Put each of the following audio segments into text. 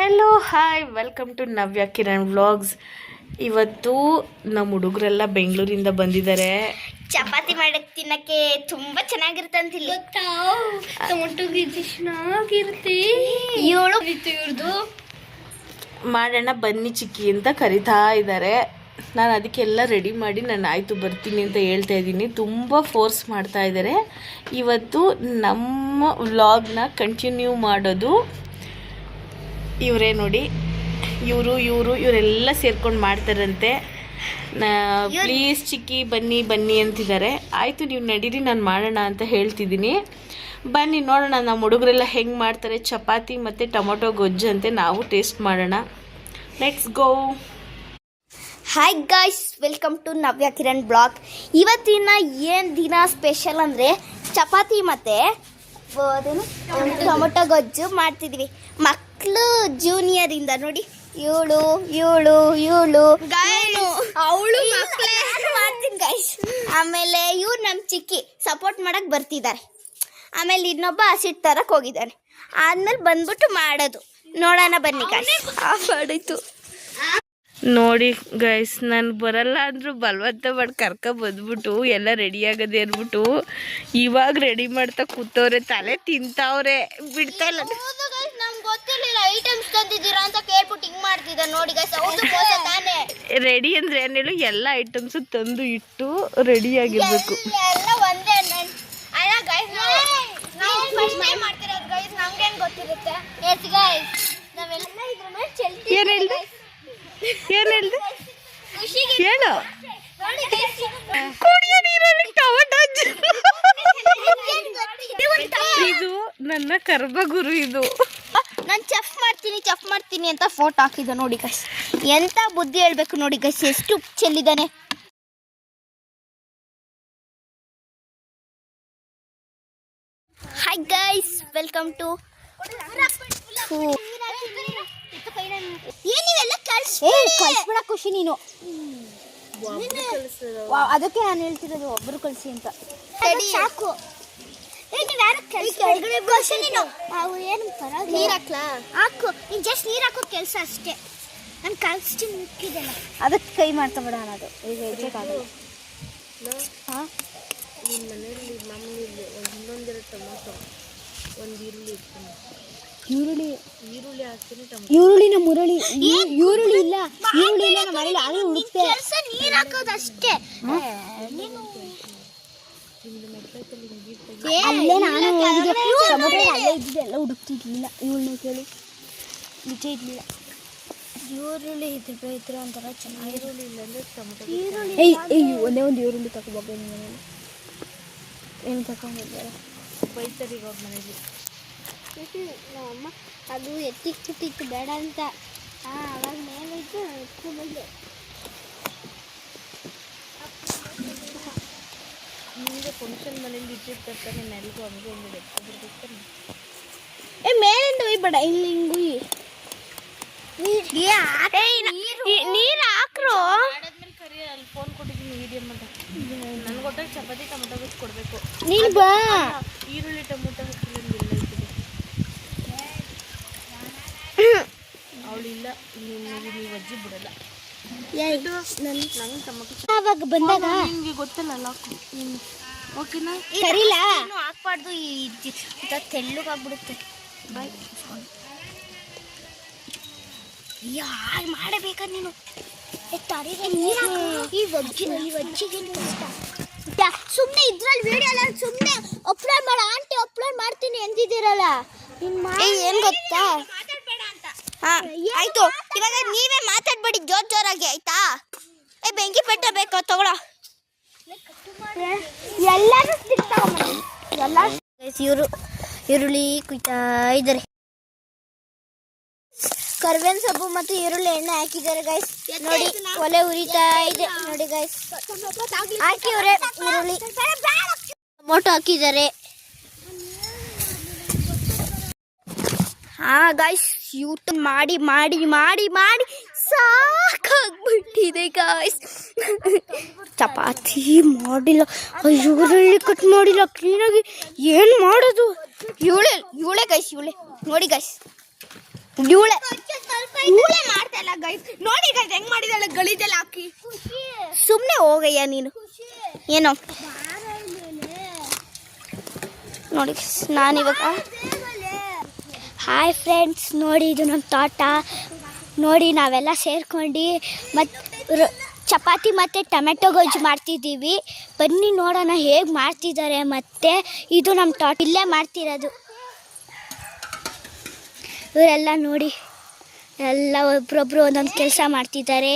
Hello hi welcome to Navya Kiran vlogs ಇವತ್ತು ನಮ್ಮ ಹುಡುಗರೆಲ್ಲ ಬೆಂಗಳೂರಿಂದ ಬಂದಿದ್ದಾರೆ. ಚಪಾತಿ ಮಾಡಕ್ ತಿನ್ನಕ್ಕೆ ತುಂಬಾ ಟೊಮೊಟೊ ಚೆನ್ನಾಗಿರುತ್ತೆ. ಏಳು. ಇವ್ರದ್ದು ಮಾಡೋಣ ಬನ್ನಿ ಚಿಕ್ಕಿ ಅಂತ ಕರಿತಾ ಇದ್ದಾರೆ. ನಾನು ಅದಕ್ಕೆಲ್ಲ ರೆಡಿ ಮಾಡಿ ನಾನು ಆಯಿತು ಬರ್ತೀನಿ ಅಂತ ಹೇಳ್ತಾ ಇದ್ದೀನಿ. ತುಂಬ ಫೋರ್ಸ್ ಮಾಡ್ತಾ ಇದ್ದಾರೆ. ಇವತ್ತು ನಮ್ಮ ವ್ಲಾಗ್ನ ಕಂಟಿನ್ಯೂ ಮಾಡೋದು ಇವರೇ ನೋಡಿ. ಇವರು ಇವರು ಇವರೆಲ್ಲ ಸೇರ್ಕೊಂಡು ಮಾಡ್ತಾರಂತೆ. ಪ್ಲೀಸ್ ಚಿಕ್ಕಿ ಬನ್ನಿ ಬನ್ನಿ ಅಂತಿದ್ದಾರೆ. ಆಯಿತು ನೀವು ನಡೀರಿ ನಾನು ಮಾಡೋಣ ಅಂತ ಹೇಳ್ತಿದ್ದೀನಿ. ಬನ್ನಿ ನೋಡೋಣ ನಮ್ಮ ಹುಡುಗರೆಲ್ಲ ಹೆಂಗೆ ಮಾಡ್ತಾರೆ. ಚಪಾತಿ ಮತ್ತು ಟೊಮೊಟೊ ಗೊಜ್ಜು ಅಂತೆ ನಾವು ಟೇಸ್ಟ್ ಮಾಡೋಣ. Let's go hi guys welcome to Navya Kiran blog ಇವತ್ತಿನ ಏನು ದಿನ ಸ್ಪೆಷಲ್ ಅಂದರೆ ಚಪಾತಿ ಮತ್ತು ಅದೇನು ಟೊಮೊಟೊ ಗೊಜ್ಜು ಮಾಡ್ತಿದ್ವಿ. ಮಕ್ಕಳು ಜೂನಿಯರ್ ಇಂದ ನೋಡಿ. ಏಳು ಏಳು ಏಳು. ಅವಳು ಮಾಡ್ತೀನಿ ಗೈಸ್ ಆಮೇಲೆ ಇವ್ರು ನಮ್ಮ ಚಿಕ್ಕಿ ಸಪೋರ್ಟ್ ಮಾಡಕ್ ಬರ್ತಿದ್ದಾರೆ. ಆಮೇಲೆ ಇನ್ನೊಬ್ಬ ಹಸಿಟ್ ತರಕ್ ಹೋಗಿದ್ದಾನೆ. ಆದ್ಮೇಲೆ ಬಂದ್ಬಿಟ್ಟು ಮಾಡೋದು. ನೋಡೋಣ ಬನ್ನಿ ಮಾಡಿತ್ತು ನೋಡಿ ಗೈಸ್ ನಾನು ಬರಲ್ಲ ಅಂದರೂ ಬಲವಂತ ಮಾಡಿ ಕರ್ಕೊ ಬಂದ್ಬಿಟ್ಟು ಎಲ್ಲ ರೆಡಿ ಆಗದೆ ಅಂದ್ಬಿಟ್ಟು ಇವಾಗ ರೆಡಿ ಮಾಡ್ತಾ ಕೂತವ್ರೆ ತಲೆ ತಿಂತಾವ್ರೆ ಬಿಡ್ತಾ ಇಲ್ಲ. ಗೊತ್ತಿರ್ಲಿಲ್ಲ ಐಟಮ್ಸ್ ತಂದಿದ್ದೀರಾ ಅಂತ ಕೇಳ್ಬಿಟ್ಟು ಹಿಂಗ್ ಮಾಡ್ತಿದ್ದ ನೋಡಿ ಗೈಸ್ ಹೌದು ಮೋಸ ತಾನೇ. ರೆಡಿ ಅಂದ್ರೆ ಏನು ಹೇಳು ಎಲ್ಲ ಐಟಮ್ಸ್ ತಂದು ಇಟ್ಟು ರೆಡಿ ಆಗಿರ್ಬೇಕು. ಎಲ್ಲ ಒಂದೇ ನನ್- ಅಲ್ಲ ಗೈಸ್ ನಾವು ಫಸ್ಟ್ ಟೈಮ್ ಮಾಡ್ತಿರೋದು ಗೈಸ್ ನಮ್ಗೆ ಹೆಂಗ್ ಗೊತ್ತಿರುತ್ತೆ? ಎಸ್ ಗೈಸ್ ನಾವೆಲ್ಲ ಇದ್ರ ಮೇಲೆ ಚೆಲ್ತೀವಿ ಏನ್ ಹೇಳ್ದೆ? ಏನ್ ಹೇಳ್ದೆ? ಖುಷಿಗೆ ಹೇಳು. ನೋಡಿ guys, ಕುಡಿಯೋ ನೀರಲ್ಲಿ ಟೊಮಟೊ ಹಚ್ಚು. ಏನ್ ಗೊತ್ತಿದೆ? ಇದು ನನ್ನ ಕರ್ಬಗುರು ಇದು. ಮಾಡ್ತೀನಿ ಚಫ್ ಮಾಡ್ತೀನಿ ಅಂತ ಫೋಟೋ ಹಾಕಿದ್ದ ನೋಡಿ ಗೈಸ್ ಎಂತ ಬುದ್ಧಿ ಹೇಳ್ಬೇಕು ನೋಡಿ ಗೈಸ್ ಎಷ್ಟು ಚೆಲ್ಲಿದ್ದಾನೆ. ಹಾಯ್ ಗೈಸ್ ವೆಲ್ಕಮ್ ಟು ಏನಿವೆಲ್ಲ ಕಳ್ಸ್ಬಿಡ. ಖುಷಿ ನೀನು. ಅದಕ್ಕೆ ನಾನು ಹೇಳ್ತಿರೋದು ಒಬ್ರು ಕಳಿಸಿ ಅಂತ. ಸಾಕು. ನೀರ್ ಹಾಕ್ಲಾ ಹಾಕು ನೀನ್ ಜಸ್ಟ್ ನೀರ್ ಹಾಕೋ ಕೆಲಸ ಅಷ್ಟೇ. ನಾನು ಕಲ್ಸ್ಟಿ ಮುಕ್ಕಿದೆಲ್ಲ ಅದಕ್ಕೆ ಕೈ ಮಾಡ್ತಾ ಅನ್ನೋದು ಈಗ ಹೆಜ್ಜೆಗಾಗಲ್ಲ ಹಾಂ? ಈರುಳ್ಳಿ ಈರುಳ್ಳಿನ ಮುರಳಿ ಈರುಳ್ಳಿ ಇಲ್ಲ. ಈರುಳ್ಳಿ ಇಲ್ಲ ನಮ್ಮ ಮನೇಲಿ ಆಗಲೇ ಕೆಲಸ ನೀರ್ ಹಾಕೋದು ಅಷ್ಟೇ ಅಲ್ಲೇ ನಾನು ಹೋಗಿದ್ದೆ ಟೊಮೊಟೊ ಅಲ್ಲೇ ಇದ್ದಿದ್ದೆ ಎಲ್ಲ ಹುಡುಕ್ತಿರ್ಲಿಲ್ಲ ಈರುಳ್ಳಿ ಕೇಳಿ. ನಿಜ ಇರ್ಲಿಲ್ಲ ಈರುಳ್ಳಿ ಇದ್ರೆ ಇದ್ರೆ ಒಂಥರ ಚೆನ್ನಾಗಿ ಈರುಳ್ಳಿ ಇಲ್ಲ ಅಂದ್ರೆ ಟೊಮೊಟೊ ಏಯ್ ಏಯ್ ಒಂದೇ ಒಂದು ಈರುಳ್ಳಿ ತಗೋಬೇಕು ನಿಮ್ಮ ಮನೇಲಿ. ಏನು ತಗೊಂಡಿದ್ದಾರೆ? ಬೈತಾರೆ ಇವಾಗ ಮನೇಲಿ. ನಮ್ಮಮ್ಮ ಅದು ಎತ್ತಿಕ್ಬಿಟ್ಟಿತ್ತು ಬೇಡ ಅಂತ. ಹಾಂ ಅವಾಗ ಮೇಲೆ ಇತ್ತು ನಿಮಗೆ ಫಂಕ್ಷನ್ ಮನೇಲಿ ಇಟ್ಟಿರ್ತಾರೆ ನೆಲಗೂ ಹಂಗೆ ಹಂಗೆ ಎತ್ಕೊಂಡ್ಬಿಡ್ತಾರೆ ಏ ಮೇಲಿಂದ ಬೇಡ ಇಲ್ಲಿ ಹಿಂಗೆ ಉಯ್ ನೀರು ಹಾಕ್ರು ಮಾಡಾದ್ಮೇಲೆ ಕರಿ ಅಲ್ಲಿ ಫೋನ್ ಕೊಟ್ಟಿದ್ದೀನಿ ವಿಡಿಯೋ ಮಾಡ ನನ್ಗೆ ಒಟ್ಟಾಗಿ ಚಪಾತಿ ಟೊಮೊಟೊ ಗೊತ್ತು ಕೊಡಬೇಕು. ನೀನು ಬಾ. ಈರುಳ್ಳಿ ಟೊಮೊಟೊ ಹಾಕಿಲ್ಲ ಅವಳಿಲ್ಲ ನೀವು ಅಜ್ಜಿ ಬಿಡಲ್ಲ. ನಂಗೆ ಟೊಮೊಟೊ ಅವಾಗ ಬಂದಾಗ ನಿಮಗೆ ಗೊತ್ತಲ್ಲ ಲಾಕು ಓಕೆನಾ? ಕರಿಲ ಹಾಕ್ಬಾರ್ದು. ಈ ತೆಳ್ಳಗಾಗ್ಬಿಡುತ್ತೆ. ಬಾಯ್ ಯಾರು ಮಾಡಬೇಕ ನೀನು? ಈ ವಜ್ಜಿ ಈ ವಜ್ಜಿಗೆ ಸುಮ್ಮನೆ ಇದ್ರಲ್ಲಿ ವಿಡಿಯೋ ಎಲ್ಲ ಸುಮ್ಮನೆ ಅಪ್ಲೋಡ್ ಮಾಡ. ಆಂಟಿ ಅಪ್ಲೋಡ್ ಮಾಡ್ತೀನಿ ಎಂದಿದ್ದೀರಲ್ಲ ಏನ್ ಗೊತ್ತಾ? ಹಾ ಆಯ್ತು. ಇವಾಗ ನೀವೇ ಮಾತಾಡ್ಬೇಡಿ ಜೋರ್ ಜೋರಾಗಿ ಆಯ್ತಾ? ಏ ಬೆಂಕಿ ಪೆಟ್ಟ ಬೇಕು? ತಗೊಳ. ಎಲ್ಲರೂ ಎಲ್ಲರೂ ಇವರು ಈರುಳ್ಳಿ, ಕುಯ್ತಾ ಇದ್ದಾರೆ ಕರ್ಬೇವಿನ ಸೊಪ್ಪು ಮತ್ತು ಈರುಳ್ಳಿ ಎಣ್ಣೆ ಹಾಕಿದ್ದಾರೆ ಗೈಸ್ ನೋಡಿ, ಒಲೆ ಉರಿತಾ ಇದೆ. ನೋಡಿ ಗೈಸ್ ಹಾಕಿವ್ರೆ ಈರುಳ್ಳಿ. ಟೊಮೊಟೊ ಹಾಕಿದ್ದಾರೆ. ಹಾ ಗೈಸ್ ಯೂಟನ್ ಮಾಡಿ ಮಾಡಿ ಮಾಡಿ ಮಾಡಿ. ಸಾಕಾಗ್ಬಿಟ್ಟಿದೆ ಗಾಯ್ಸ್ ಚಪಾತಿ ಮಾಡಿಲ್ಲ. ಈರುಳ್ಳಿ ಕಟ್ ಮಾಡಿಲ್ಲ. ಕ್ಲೀನಾಗಿ ಏನು ಮಾಡೋದು? ಇವಳೆ ಇವಳೆ ಗಾಯ್ಸ್ ಇವಳೆ. ನೋಡಿ ಗಾಯ್ಸ್ ಇವಳೆ. ಸುಮ್ನೆ ಗೈಸ್ ನೋಡಿ ಹೆಂಗ್ ಮಾಡಿದಾಳೆ ಹಾಕಿ. ಸುಮ್ಮನೆ ಹೋಗಯ್ಯ ನೀನು. ಏನೋ. ನೋಡಿ ನಾನಿವಾಗ ಹಾಯ್ ಫ್ರೆಂಡ್ಸ್ ನೋಡಿ, ಇದು ನಮ್ಮ ತೋಟ ನೋಡಿ, ನಾವೆಲ್ಲ ಸೇರ್ಕೊಂಡು ಮತ್ತು ಚಪಾತಿ ಮತ್ತು ಟೊಮೆಟೊ ಗೊಜ್ಜು ಮಾಡ್ತಿದ್ದೀವಿ. ಬನ್ನಿ ನೋಡೋಣ ಹೇಗೆ ಮಾಡ್ತಿದ್ದಾರೆ ಮತ್ತು ಇದು ನಮ್ಮ ತೋಟ ಇಲ್ಲೇ ಮಾಡ್ತಿರೋದು. ಇವರೆಲ್ಲ ನೋಡಿ, ಎಲ್ಲ ಒಬ್ರೊಬ್ಬರು ಒಂದೊಂದು ಕೆಲಸ ಮಾಡ್ತಿದ್ದಾರೆ.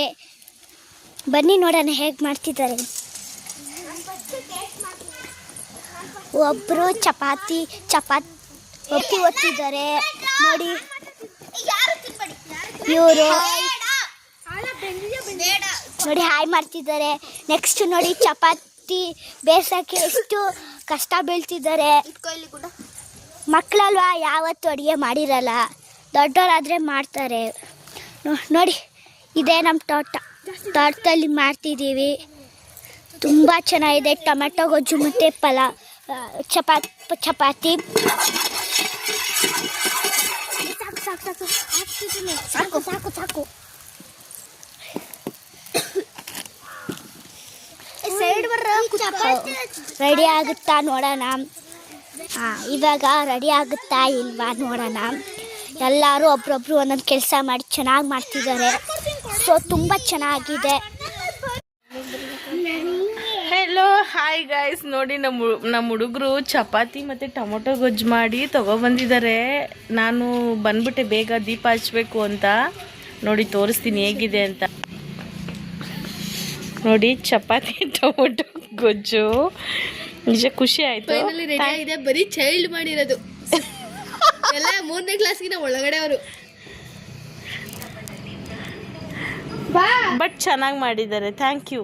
ಬನ್ನಿ ನೋಡೋಣ ಹೇಗೆ ಮಾಡ್ತಿದ್ದಾರೆ. ಒಬ್ಬರು ಚಪಾತಿ ಚಪಾತಿ ಒತ್ತಿ ಒತ್ತಿದ್ದಾರೆ. ನೋಡಿ. ಇವರು. ನೋಡಿ ಹಾಯ್ ಮಾಡ್ತಿದ್ದಾರೆ. ನೆಕ್ಸ್ಟ್ ನೋಡಿ ಚಪಾತಿ ಬೇಸಕ್ಕೆ ಎಷ್ಟು ಕಷ್ಟ ಬೀಳ್ತಿದ್ದಾರೆ. ಮಕ್ಕಳಲ್ವಾ ಯಾವತ್ತು ಅಡುಗೆ ಮಾಡಿರಲ್ಲ. ದೊಡ್ಡವರಾದರೆ ಮಾಡ್ತಾರೆ. ನೋಡಿ ಇದೇ ನಮ್ಮ ತೋಟ. ತೋಟದಲ್ಲಿ ಮಾಡ್ತಿದ್ದೀವಿ. ತುಂಬ ಚೆನ್ನಾಗಿದೆ. ಟೊಮೆಟೊ ಗೊಜ್ಜು ಮತ್ತು ಪಲ ಚಪಾತಿ ಚಪಾತಿ. ಸಾಕು ಸಾಕು ಸಾಕು ಸೈಡ್ ಸೈಡ್ ರೆಡಿ ಆಗುತ್ತಾ ನೋಡೋಣ. ಹಾಂ ಇವಾಗ ರೆಡಿ ಆಗುತ್ತಾ ಇಲ್ವಾ ನೋಡೋಣ. ಎಲ್ಲರೂ ಒಬ್ರೊಬ್ರು ಒಂದೊಂದು ಕೆಲಸ ಮಾಡಿ ಚೆನ್ನಾಗಿ ಮಾಡ್ತಿದ್ದಾರೆ. ಸೊ ತುಂಬ ಚೆನ್ನಾಗಿದೆ ಹೆಲೋ ಹಾಯ್ ಗಾಯ್ಸ್ ನೋಡಿ ನಮ್ಮ ನಮ್ಮ ಹುಡುಗರು ಚಪಾತಿ ಮತ್ತು ಟೊಮೊಟೊ ಗೊಜ್ಜು ಮಾಡಿ ತೊಗೊಬಂದಿದ್ದಾರೆ ನಾನು ಬಂದ್ಬಿಟ್ಟೆ ಬೇಗ ದೀಪ ಹಚ್ಚಬೇಕು ಅಂತ. ನೋಡಿ ತೋರಿಸ್ತೀನಿ ಹೇಗಿದೆ ಅಂತ. ನೋಡಿ ಚಪಾತಿ ಟೊಮೊಟೊ ಗೊಜ್ಜು. ನಿಜ ಖುಷಿ ಆಯಿತು. ಬರೀ ಚೈಲ್ಡ್ ಮಾಡಿರೋದು. ಎಲ್ಲ ಮೂರನೇ ಕ್ಲಾಸ್ಗಿನ ಒಳಗಡೆ ಅವರು. ಬಟ್ ಚೆನ್ನಾಗಿ ಮಾಡಿದ್ದಾರೆ. Thank you